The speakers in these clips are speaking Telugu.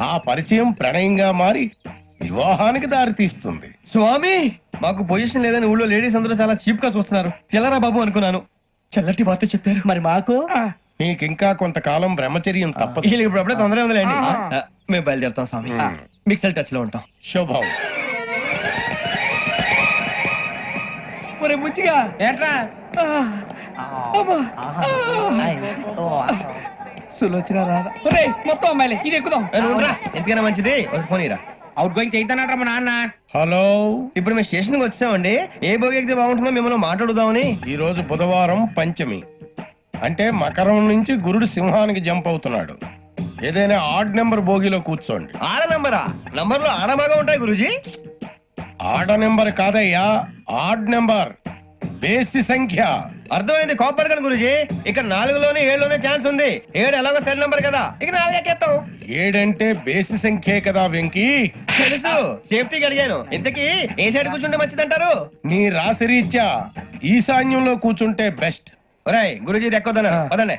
ఆ పరిచయం ప్రణయంగా మారి వివాహానికి దారితీస్తుంది. స్వామి మాకు పొజిషన్ లేదని ఊళ్ళో లేడీస్ అందరూ చాలా చీప్గా చూస్తున్నారు. తెల్లరా బాబు అనుకున్నాను. చల్లటి వార్త చెప్పారు. మరి మాకు? నీకింకా కొంతకాలం బ్రహ్మచర్యం తప్పదు. వీళ్ళకి ఇప్పుడు అప్పుడే తొందరగా ఉందిలేండి. ఆ, మేము బయలుదేరుతాం స్వామి. మిక్సెల్ టచ్లో ఉంటాం. శుభం. బుచ్చిగా ఏట్రా? సులోచన రాదా. ఒరే మొత్తం అమ్మాయిలే ఇది ఎక్కుదాం. ఎందుకైనా మంచిది. ఒక ఫోన్ ఇరా అవుట్ గోయింగ్ చేద్దానట్రా మా నాన్న. హలో. ఇప్పుడు మేము స్టేషన్కి వచ్చామండి. ఏ బోగి ఎక్కితే బాగుంటుందో మిమ్మల్ని మాట్లాడుదామని. ఈ రోజు బుధవారం పంచమి. అంటే మకరం నుంచి గురుడు సింహానికి జంప్ అవుతున్నాడు. ఏదైనా ఆడ్ నెంబర్ భోగిలో కూర్చోండి. ఆడ నంబరా? నంబర్లో ఆడ బాగా ఉంటాయి గురూజీ. ఆడ నెంబర్ కాదయ్యా ఆడ్ నెంబర్. బేసి సంఖ్య. అర్థమైంది కాపర్ కానీ గురూజీ? ఇక్కడ నాలుగులోనే ఏడులోనే ఛాన్స్ ఉంది. ఏడు ఎలాగో సెల్ నంబర్ కదా. ఇక నాలుగు ఎక్కేస్తాం ఏడంటే బేసి సంఖ్యే కదా వెంకీ. తెలుసు. సేఫ్టీకి అడిగాను. ఇంతకీ ఏ సైడ్ కూర్చుంటే మంచిదంటారు? నీ రాశి రీత్యా ఈశాన్యంలో కూర్చుంటే బెస్ట్ ఒరాయ్ గురూజీ దెక్కొద్దన్నారు పదండి.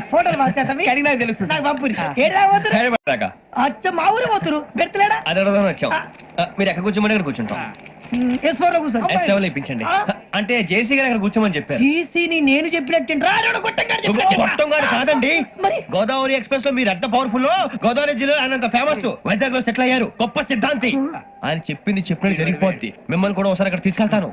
ఫోటోలు మార్చేస్తాం తెలుసు. నాకు పంపురి ఏడా పోతురు? హైదరాబాద్ అచ్చ మా ఊరు పోతురు? బెర్తలేడా? అది అడగదామని వచ్చాం. ఆ, మీరు ఎక్కడ కూర్చోమని అక్కడ కూర్చుంటాం. ఎస్ ఫోర్లో కూర్చోండి. ఎస్ సెవెన్ ఇప్పించండి. అంటే జేసీ గారు అక్కడ కూర్చోమని చెప్పారు. టీసీని నేను చెప్పినట్టు రాడు గొట్టం గారు కాదండి. గోదావరి ఎక్స్ప్రెస్లో మీరు ఎంత పవర్ఫుల్ గోదావరి జిల్లా ఆయన అంత ఫేమస్ వైజాగ్లో సెటిల్ అయ్యారు. గొప్ప సిద్ధాంతి. ఆయన చెప్పింది చెప్పినట్టు జరిగిపోద్ది. మిమ్మల్ని కూడా ఒకసారి అక్కడ తీసుకెళ్తాను.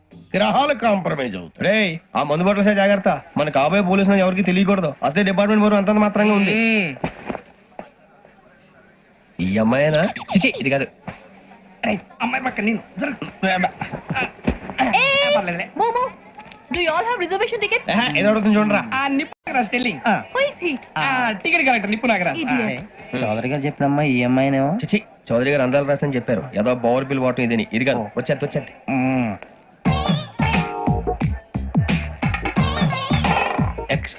గ్రహాలు కాంప్రమైజ్ అవుతాయి. రే ఆ మందు బట్టలసే జాగ్రత్త. మన కాబోయే పోలీసులు ఎవరికి తెలియకూడదు. అసలే డిపార్ట్మెంట్ బోర్ అంతంత మాత్రంగా ఉంది. ఈ అమ్మాయినా? చిచి ఇది కాదు. అమ్మాయి పక్క నేను. You all have reservation ticket ఏహ, ఏదో అడుగుతుంది చూడరా. ఆ నిప్పు నాగరాజ్ టెల్లింగ్ ఆ. టికెట్ కలెక్టర్ నిప్పు నాగరాజ్. Idiots. చౌదరి గారు చెప్పినమ్మా ఈ అమ్మాయినేమో? చిచి చౌదరి గారు అందాలు రాసని చెప్పారు. ఏదో బోర్ బిల్ వాటం ఇదని. ఇది కాదు వచ్చేది వచ్చేది.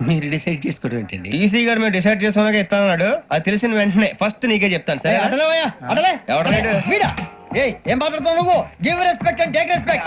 మీరు డిసైడ్ చేసుకోవడం ఏంటండి? టీసీ గారు మేము డిసైడ్ చేసుకున్నాక ఇస్తానన్నాడు. అది తెలిసిన వెంటనే ఫస్ట్ నీకే చెప్తాను సరే? ఎవడు? వీడా? ఏయ్ ఏం మాట్లాడుతావు నువ్వు? Give respect and take respect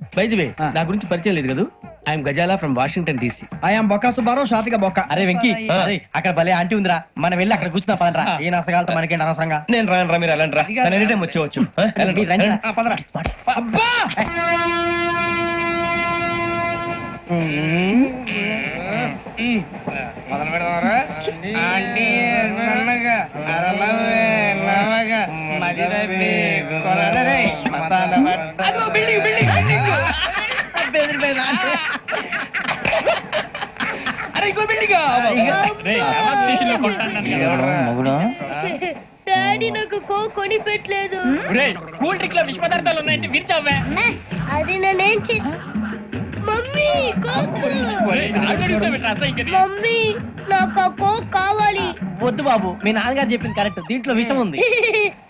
వే ఆ. నా గురించి పరిచయం లేదు కదా? I'm Gazala from Washington DC I am Bokka Subbarao షాతిక బొక్క అరే వెంకీ అరే అక్కడ భలే ఆంటీ ఉందిరా. మనం వెళ్ళి అక్కడ కూర్చున్నా పదరా ఏ నసగాలతో మనకేంటి అనవసరంగా? నేను రాను రా మీరు వెళ్ళండి రా. తన ఎనీ టైం వచ్చేవచ్చు ఆంటీ సన్నగా అరలవే నవగా బిల్డింగ్ బిల్డింగ్. బిల్డింగ్ అరే ఇంకో బిల్డింగ్ డాడీ నాకు కో కొని పెట్టలేదు కూల్ డ్రింక్లో విష పదార్థాలు ఉన్నాయంటే విరిచావే. అది నేనేం చే మమ్మీ కోక్. మమ్మీ నాకు ఆ కోక్ కావాలి. వద్దు బాబు మీ నాన్నగారు చెప్పింది కరెక్ట్ దీంట్లో విషయం ఉంది.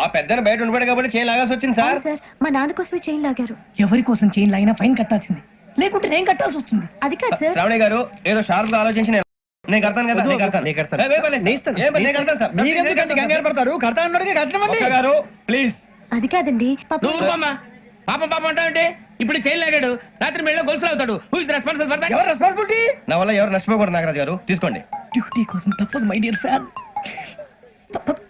ఆ పెద్దని బయట ఉండిపోయాడు కాబట్టి చేయి లాగాల్సి వచ్చింది సార్. సార్ మా నాన్న కోసమే చైన్ లాగారు. ఎవరి కోసం చైన్ లాగినా ఫైన్ కట్టాల్సింది. లేకుంటే నేను కట్టాల్సి వస్తుంది. అది కాదు సార్. శ్రావణి గారు ఏదో షార్ప్గా ఆలోచించి నేను- నేను కడతాను కదా నేను కడతాను. నేను కడతాను. ఏ, ఏ, పర్లేదు సార్. ఏ, నేను కడతాను సార్. మీరెందుకంటే కంగారు పడతారు? కడతా అన్నాడుగా కట్టమండి ఒక్క గారు ప్లీజ్ అది కాదండి పాప నువ్వు ఊరుకోమ్మా పాపం పాపం అంటావంటే ఇప్పుడు చైన్ లాగాడు. రాత్రి మెళ్ళ గొలుసులు అవుతాడు. Who is responsible for that ఎవరు రెస్పాన్సిబిలిటీ నా వల్ల ఎవరు నష్టపోకూడదు నాగరాజు గారు. తీసుకోండి. డ్యూటీ కోసం తప్పదు మై డియర్ ఫ్యాన్ తప్పదు.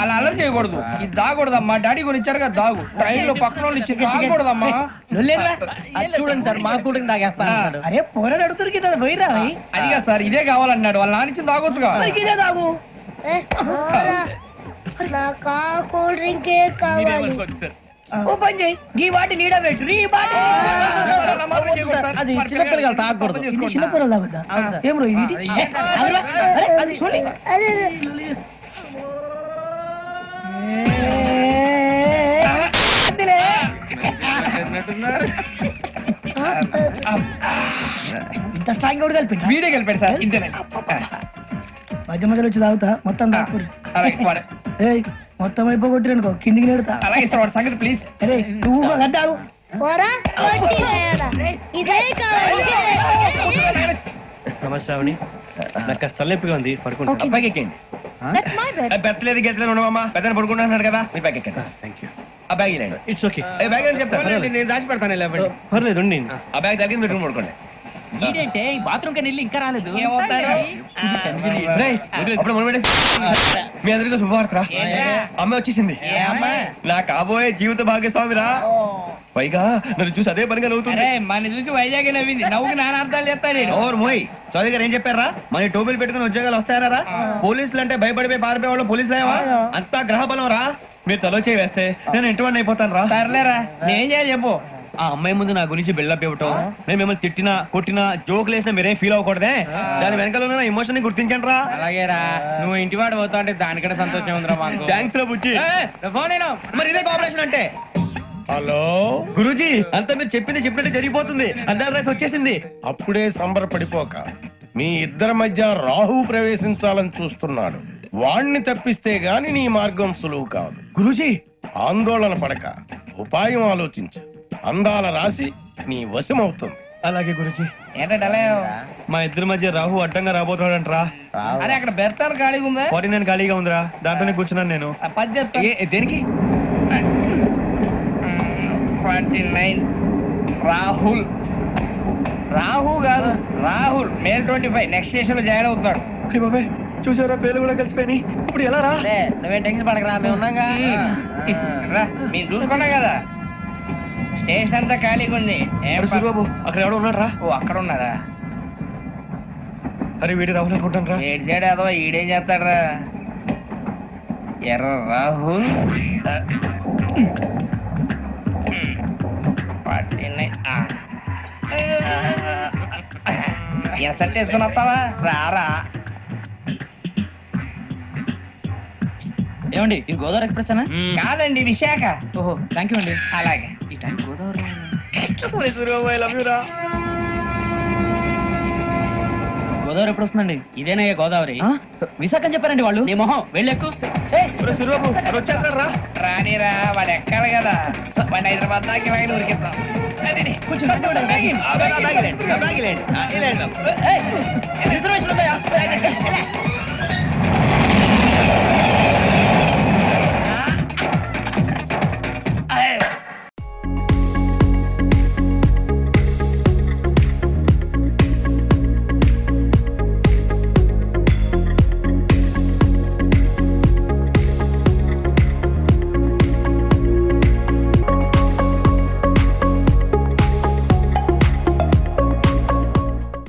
అలా అలర్ చేయకూడదు ఇది దాగకూడదమ్మా డాడీ కొని ఇచ్చారు కదా దాగు ట్రైన్లో పక్కన వాళ్ళు ఇచ్చి దాగకూడదమ్మా చూడండి సార్ మా కూడా తాగేస్తాను అరే పోరాడు అడుగుతారు కదా పోయిరా అదిగా సార్ ఇదే కావాలన్నాడు వాళ్ళ నాన్న ఇచ్చింది తాగొచ్చుగా ఇదే ఆ కూల్ డ్రింకే కావాలి ఓ పని చేయి ఈ వాటి లీడ పెట్టు ఈ వాటి అది చిన్నపిల్లలు తాగకూడదు చిన్నపిల్లలు తాగుతా ఏం రో ఇది ఏ, ఆగురా. అరే, అది చూడండి ఇంత స్ట్రాంగ్ కూడా కలిపి వీడే కలిపాడు సార్ ఇంతేనే. మధ్య మధ్యలో వచ్చి తాగుతా మొత్తం ఏయ్ మొత్తం అయిపోగొట్టిరనుకో కిందికి నేడుతా. అలాగే సార్ వాడు సంగతి ప్లీజ్ అరే నువ్వు ఏ. నమస్తే శ్రావణి. నాకు కాస్త తలెప్పిగా ఉంది పడుకుంటా. పైకి ఎక్కండి బెత్తలేదు గెత్తలేదు ఉండవమ్మా. పెద్దని పడుకుంటున్నాడు కదా మీ బ్యాగ్ ఎక్కండి. థ్యాంక్ యూ ఆ బ్యాగ్ ఇలాండి ఇట్స్ ఓకే ఏ బ్యాగ్ అని చెప్తాను నేను దాచి పెడతాను లేవండి. పర్లేదు ఉండి ఆ బ్యాగ్ తగ్గింది మీరు రూమ్ పడుకోండి ఏంటంటే బాత్రూమ్ కని వెళ్ళి ఇంకా రాలేదు. రేయ్, అప్పుడు మొదలు పెట్టేసి- మీ అందరికీ శుభవార్తరా అమ్మ వచ్చేసింది. నా కాబోయే జీవిత భాగ్యస్వామిరా. పైగా నన్ను చూసి అదే పనిగా నవ్వుతుంది. మన చూసి వైజాగ్ నవ్వింది. నవ్వుకి నాన్న అర్థాలు చెప్తాడు ఓర్ మోయ్ చౌదరి గారు ఏం చెప్పారా? మన టోబీలు పెట్టుకుని ఉద్యోగాలు వస్తాయనరా పోలీసులు అంటే భయపడిపోయి పారిపోయే వాళ్ళు పోలీసులు ఏవా అంతా గ్రహ బలం రా. మీరు తలో చేయి వేస్తే నేను ఇంటివాడిని అయిపోతాను రా. సర్లేరా నేను చేయాలి చెప్పు. ఆ అమ్మాయి ముందు నా గురించి బిల్డప్ ఇవ్వటం నేను మిమ్మల్ని తిట్టినా కొట్టినా జోకులు వేసినా మీరేం ఫీల్ అవ్వకూడదే? దాని వెనకాల ఉన్న ఎమోషన్ని గుర్తించండి రా. అలాగేరా నువ్వు ఇంటి వాడు పోతా అంటే దానికంటే సంతోషం ఉందిరా మాకు. థ్యాంక్స్ రా బుజ్జి. ఫోన్ అయినా మరి ఇదే కోఆపరేషన్ అంటే? హలో? గురూజీ అంతా మీరు చెప్పింది చెప్పినట్టు జరిగిపోతుంది. అందరి రైస్ వచ్చేసింది. అప్పుడే సంబరపడిపోక మీ ఇద్దరి మధ్య రాహు ప్రవేశించాలని చూస్తున్నాడు. వాణ్ణి తప్పిస్తే గాని నీ మార్గం సులువు కాదు. గురూజీ! ఆందోళన పడక. ఉపాయం ఆలోచించు. అందాల రాశి నీ వశమవుతుంది. అలాగే గురూజీ. ఏంటంటే మా ఇద్దరి మధ్య రాహు అడ్డంగా రాబోతున్నాడంట్రా. అరే అక్కడ బెర్తాను ఖాళీగా ఉందా? ఫార్టీ నైన్ ఖాళీగా ఉందిరా. దాంట్లోనే కూర్చున్నాను నేను. ఏ దేనికి? Twenty nine. రాహుల్. రాహు కాదు Rahul. May twenty five. Next స్టేషన్లో జాయిన్ అవుతున్నాడు. బాబాయ్. చూసారా పేర్లు కూడా కలిసిపోయినాయి ఇప్పుడు ఎలా రా నువ్వేం టెన్షన్ పడకరా మేము ఉన్నాగా రా మీరు చూసుకున్నా కదా స్టేషన్ అంతా ఖాళీగా ఉంది బాబు అక్కడ ఎవడో ఉన్నాడు రా ఓ అక్కడ ఉన్నారా అరే వీడి రాహుల్ అనుకుంటాను రా ఏడు చేయడం అదో ఈడేం చేస్తాడరా ఎర్ర రాహుల్ పట్టిన ఇన్సల్ట్ వేసుకుని వస్తావా రారా ఏమండి ఇది గోదావరి ఎక్స్ప్రెస్ అనా కాదండి విశాఖ ఓహో థ్యాంక్ యూ అండి అలాగే ఈ టైం గోదావరి గోదావరి ఎప్పుడు వస్తుందండి ఇదేనయ్య గోదావరి ఆ? విశాఖ అని చెప్పారండి వాళ్ళు నీ మొహం వెళ్ళెక్కు రానిరా వాడు ఎక్కాలి కదా వాడిని హైదరాబాద్ దాకా ఇలాగే ఉరికిద్దాం రండి, కొంచెం